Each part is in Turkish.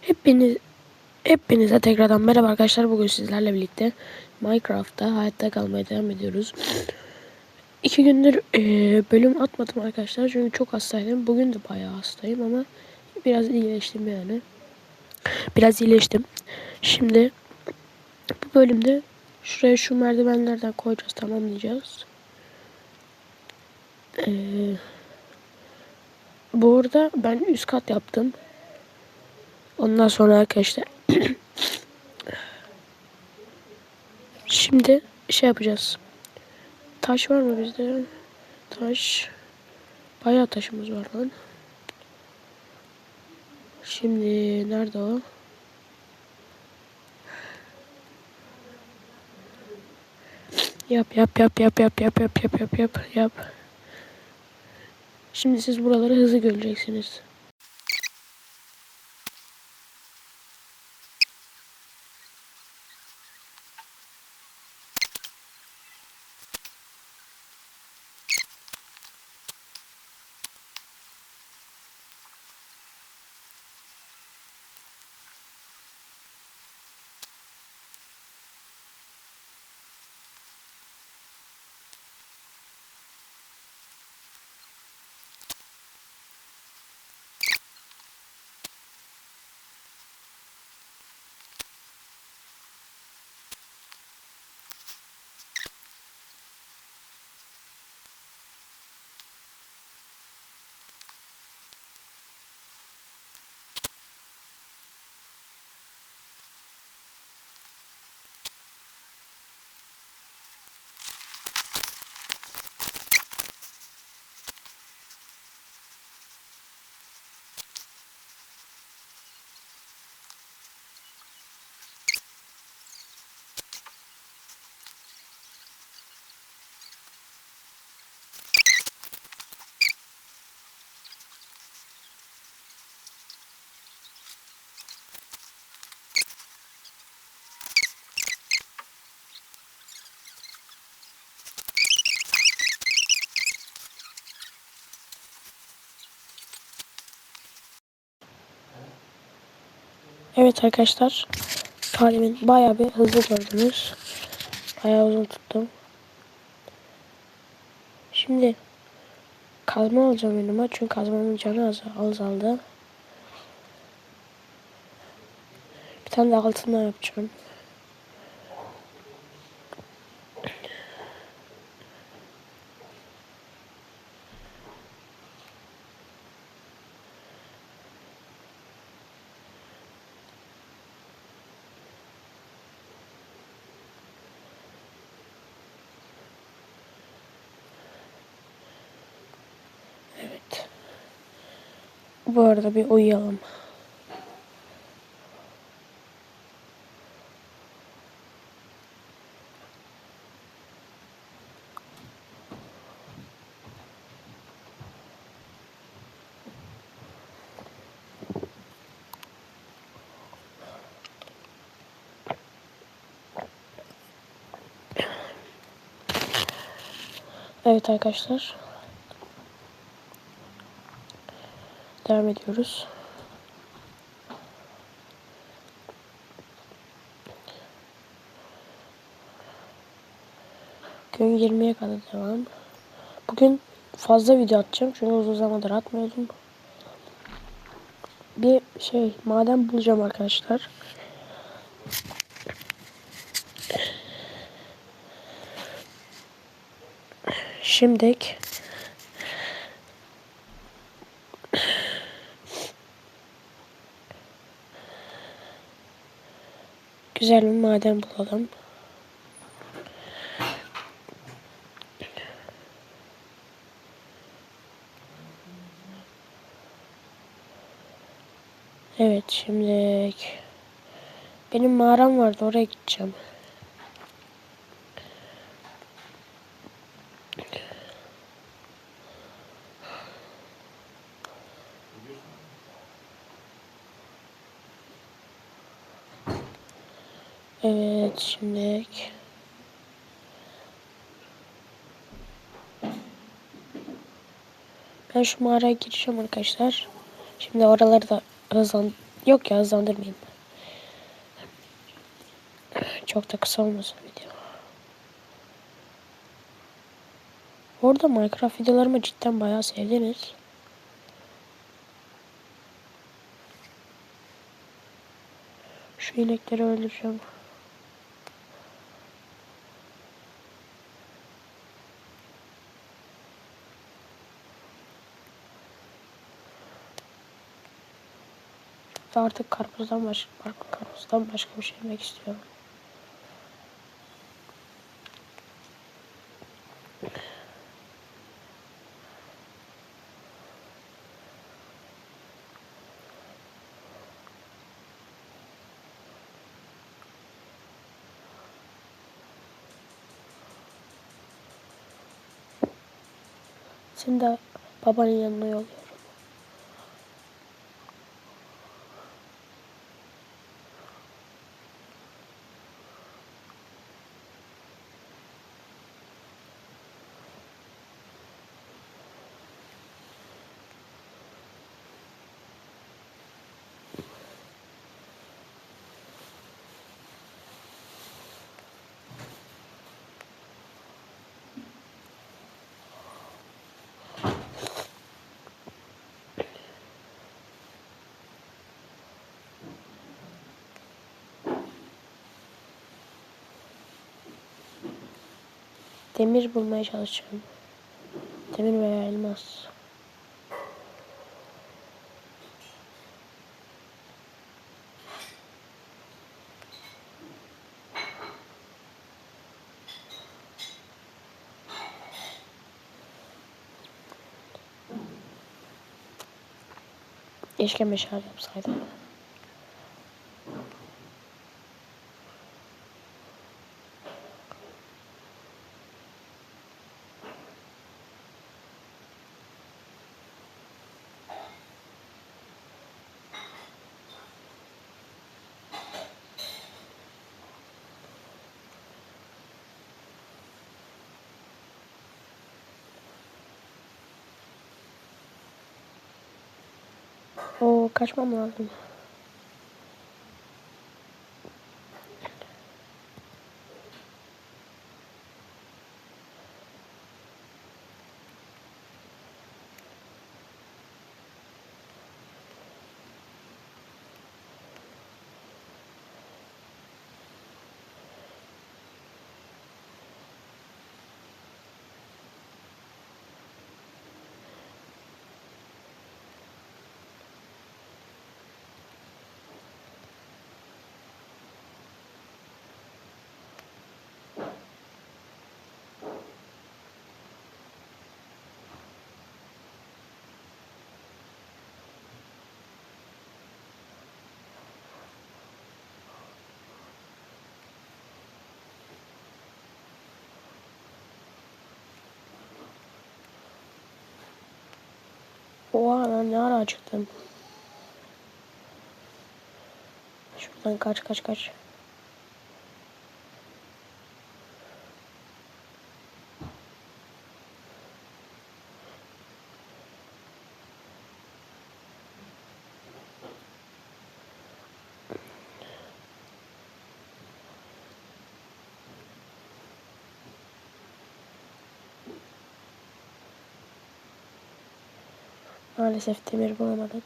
Hepiniz hepinize tekrardan merhaba arkadaşlar. Bugün sizlerle birlikte Minecraft'ta hayatta kalmaya devam ediyoruz. İki gündür e, bölüm atmadım arkadaşlar çünkü çok hastaydım. Bugün de bayağı hastayım ama biraz iyileştim yani. Biraz iyileştim. Şimdi bu bölümde şuraya şu merdivenlerden koyacağız tamamlayacağız. Ee, bu arada ben üst kat yaptım. Ondan sonra arkadaşlar şimdi şey yapacağız. Taş var mı bizde? Taş. Bayağı taşımız var lan. Şimdi nerede o? Yap yap yap yap yap yap yap yap yap yap yap. Şimdi siz buraları hızlı göreceksiniz. Evet arkadaşlar. Talimin bayağı bir hızlı gördünüz. Bayağı uzun tuttum. Şimdi kazma alacağım yanıma. Çünkü kazmanın canı az azaldı. Bir tane de altından yapacağım. Evet. Bu arada bir uyuyalım. Evet arkadaşlar. Devam ediyoruz. Gün 20'ye kadar devam. Bugün fazla video atacağım çünkü uzun zamandır atmıyordum. Bir şey maden bulacağım arkadaşlar. Şimdilik güzel bir maden bulalım. Evet şimdi benim mağaram vardı oraya gideceğim. Evet şimdi ben şu mağaraya gireceğim arkadaşlar. Şimdi oraları da hızlan Yok ya hızlandırmayayım. Çok da kısa olmasın video. Orada Minecraft videolarımı cidden bayağı sevdiniz. Şu inekleri öldüreceğim. Ve artık karpuzdan başka, karpuzdan başka bir şey yemek istiyorum. Seni de babanın yanına yolluyorum. Demir bulmaya çalışacağım. Demir veya elmas. Keşke meşale yapsaydım. Oo kaçmam lazım. Oha lan ne ara acıktım. Şuradan kaç kaç kaç. Maalesef demir bulamadık.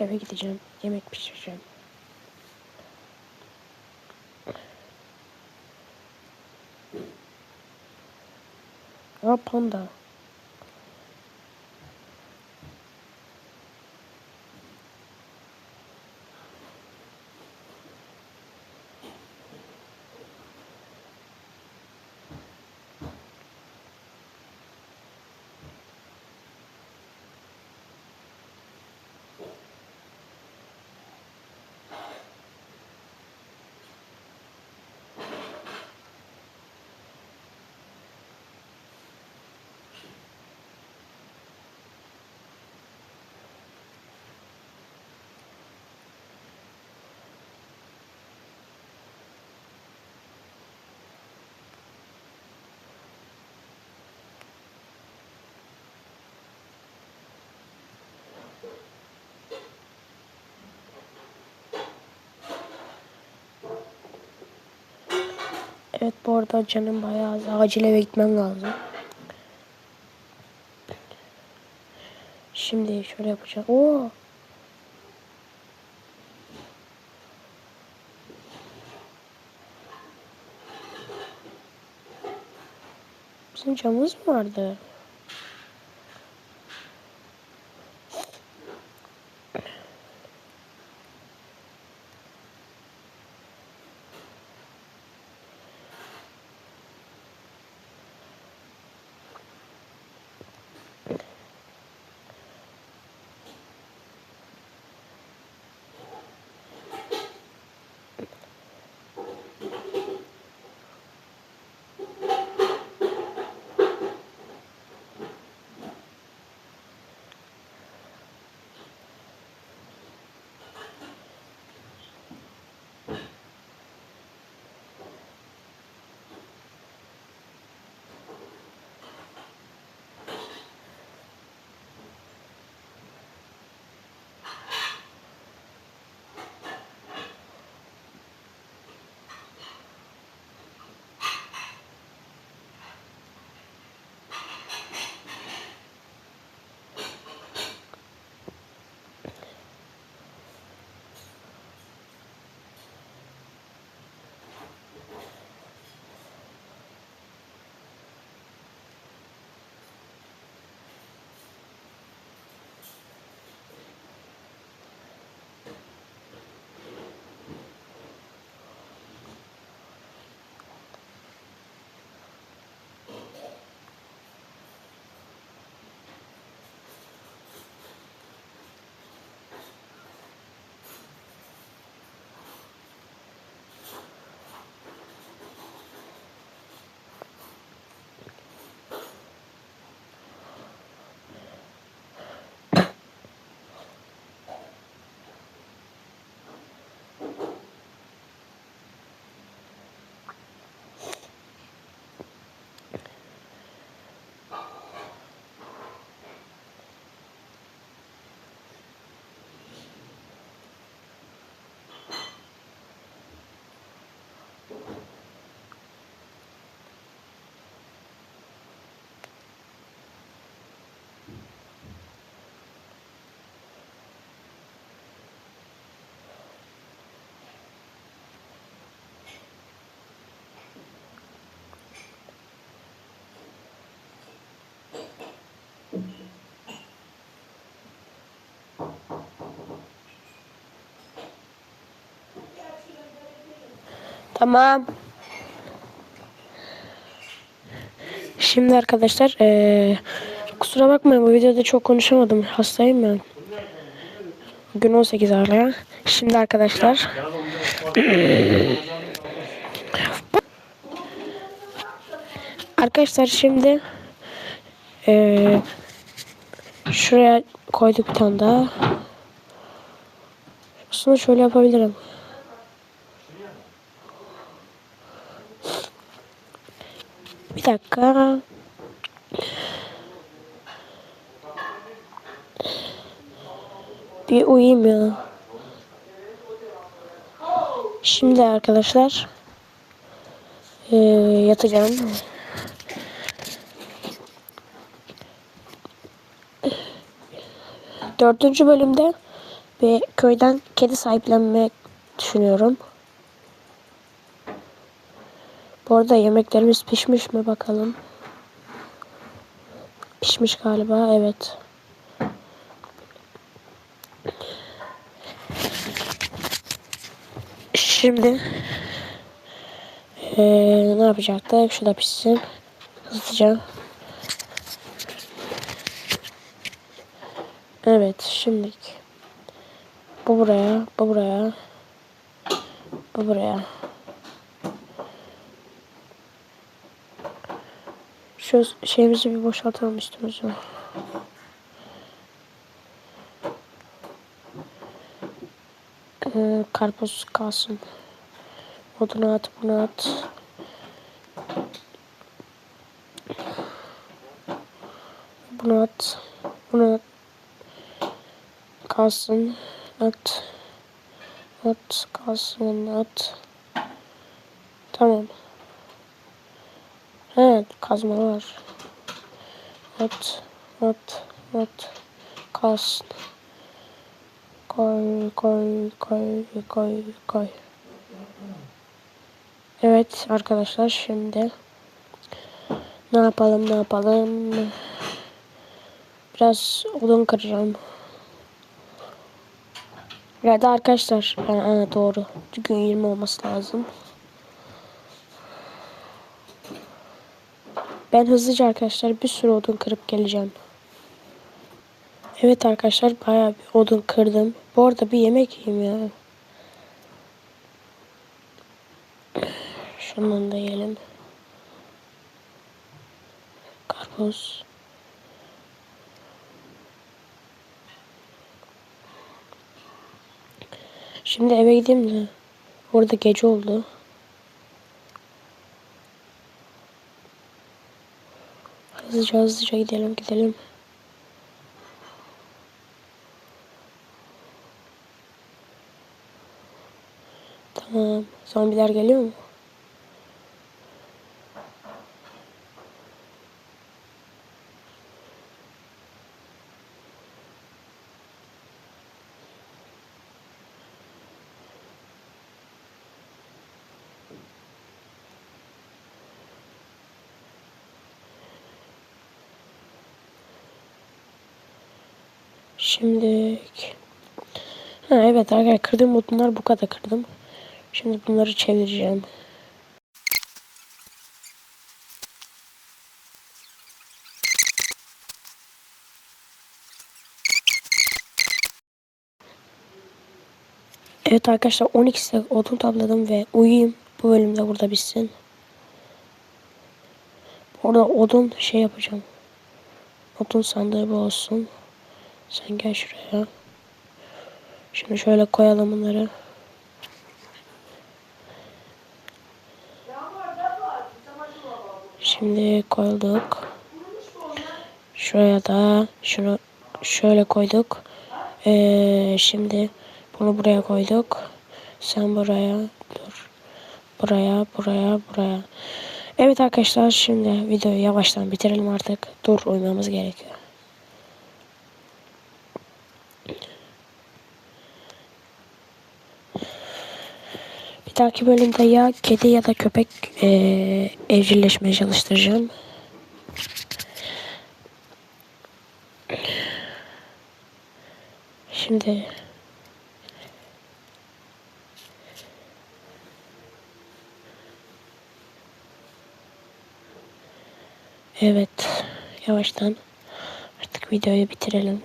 Eve gideceğim. Yemek pişireceğim. Aa panda. Evet bu arada canım bayağı. Acil eve gitmem lazım. Şimdi şöyle yapacağım. Oo. Bizim camımız mı vardı? Tamam. Şimdi arkadaşlar eee, kusura bakmayın bu videoda çok konuşamadım. Hastayım ben. Gün 18 hala. Şimdi arkadaşlar Arkadaşlar şimdi eee, şuraya koyduk bir tane daha. Aslında şöyle yapabilirim. Dakika. Bir uyuyayım ya. Şimdi arkadaşlar eee, yatacağım. Dördüncü bölümde bir köyden kedi sahiplenmek düşünüyorum. Bu arada yemeklerimiz pişmiş mi bakalım. Pişmiş galiba evet. Şimdi eee, ne yapacaktık? Şu da pişsin. Hızlıca. Evet şimdilik. Bu buraya, bu buraya. Bu buraya. Şu şeyimizi bir boşaltalım üstümüzü. Ee, karpuz kalsın. Odunu at, bunu at. Bunu at. Bunu at. Kalsın. At. At. Kalsın. At. Tamam. He kazma var. At, at, at. Kas. Koy, koy, koy, koy, koy. Evet arkadaşlar şimdi ne yapalım ne yapalım. Biraz odun kıracağım. Ya da arkadaşlar ha, ha, doğru. Gün 20 olması lazım. Ben hızlıca arkadaşlar bir sürü odun kırıp geleceğim. Evet arkadaşlar bayağı bir odun kırdım. Bu arada bir yemek yiyeyim ya. Şundan da yiyelim. Karpuz. Şimdi eve gideyim de. Orada gece oldu. Hızlıca hızlıca gidelim gidelim. Tamam. Zombiler geliyor mu? Şimdi ha, evet arkadaşlar kırdığım odunlar bu kadar kırdım. Şimdi bunları çevireceğim. Evet arkadaşlar 12 stack odun topladım ve uyuyayım. Bu bölümde burada bitsin. Orada odun şey yapacağım. Odun sandığı bu olsun. Sen gel şuraya. Şimdi şöyle koyalım bunları. Şimdi koyduk. Şuraya da şunu şöyle koyduk. Ee, şimdi bunu buraya koyduk. Sen buraya dur. Buraya, buraya, buraya. Evet arkadaşlar şimdi videoyu yavaştan bitirelim artık. Dur uyumamız gerekiyor. Dahaki bölümde ya kedi ya da köpek ee, evcilleşmeye çalıştıracağım. Şimdi Evet. Yavaştan artık videoyu bitirelim.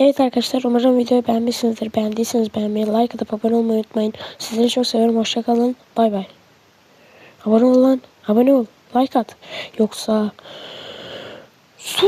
Evet arkadaşlar umarım videoyu beğenmişsinizdir. Beğendiyseniz beğenmeyi, like atıp abone olmayı unutmayın. Sizleri çok seviyorum. Hoşçakalın. Bay bay. Abone ol lan. Abone ol. Like at. Yoksa... Su